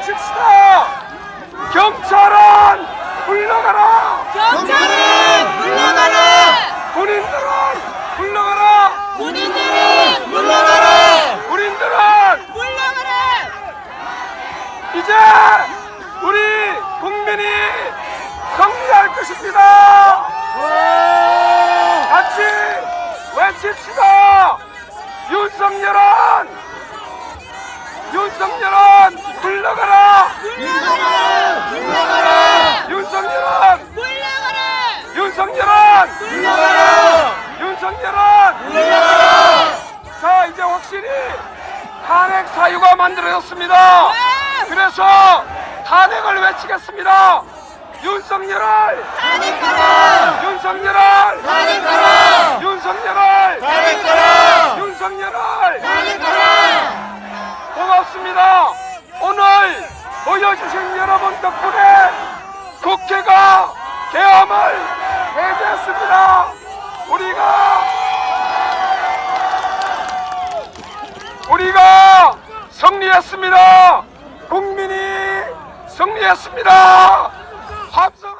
외칩시다. 경찰은 물러가라. 경찰은 물러가라. 군인들은 물러가라. 군인들은 물러가라. 군인들은 물러가라. 이제 우리 국민이 승리할 것입니다. 같이 외칩시다. 윤석열은 윤석열은 물러가라. 물러가라. 물러가라. 윤석열은 물러가라. 윤석열은 물러가라. 윤석열은 물러가라. 자 이제 확실히 탄핵 사유가 만들어졌습니다. 그래서 탄핵을 외치겠습니다. 윤석열을 탄핵하라. 윤석열을 탄핵하라. 윤석열을 탄핵하라. 윤석열을 탄핵하라. 고맙습니다. 오늘 보여주신 여러분 덕분에 국회가 개엄을 해제했습니다. 우리가 우리가 승리했습니다. 국민이 승리했습니다. 합성.